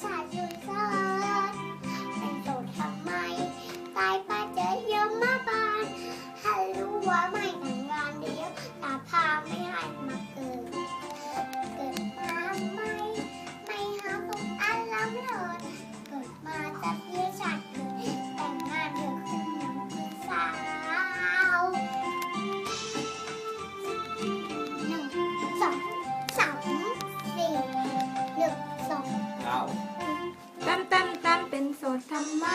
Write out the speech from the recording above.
สาจุดเซิร์ฟเป็นโสดทำไมตายปเจอเยอะมาบานฮัลโหลาตั้มตั้มตั้มเป็นโสดทำไม